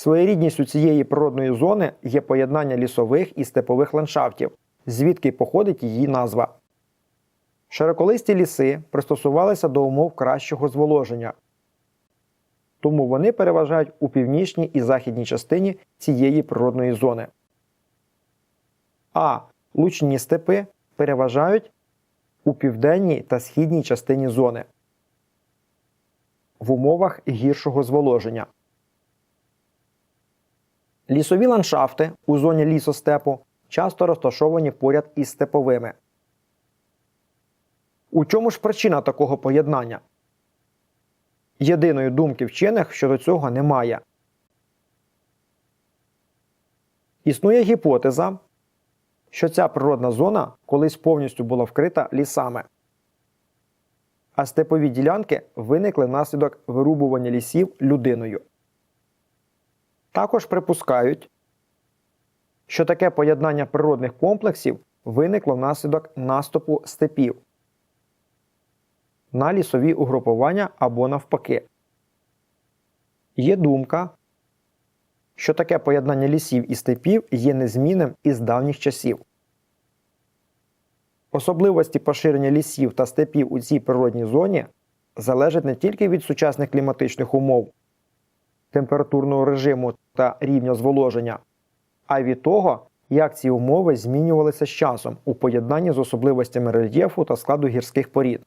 Своєрідністю цієї природної зони є поєднання лісових і степових ландшафтів, звідки походить її назва. Широколисті ліси пристосувалися до умов кращого зволоження, тому вони переважають у північній і західній частині цієї природної зони. А лучні степи переважають у південній та східній частині зони в умовах гіршого зволоження. Лісові ландшафти у зоні лісостепу часто розташовані поряд із степовими. У чому ж причина такого поєднання? Єдиної думки вчених щодо цього немає. Існує гіпотеза, що ця природна зона колись повністю була вкрита лісами, а степові ділянки виникли внаслідок вирубування лісів людиною. Також припускають, що таке поєднання природних комплексів виникло внаслідок наступу степів на лісові угрупування або навпаки. Є думка, що таке поєднання лісів і степів є незмінним із давніх часів. Особливості поширення лісів та степів у цій природній зоні залежать не тільки від сучасних кліматичних умов, температурного режиму та рівня зволоження, а від того, як ці умови змінювалися з часом у поєднанні з особливостями рельєфу та складу гірських порід.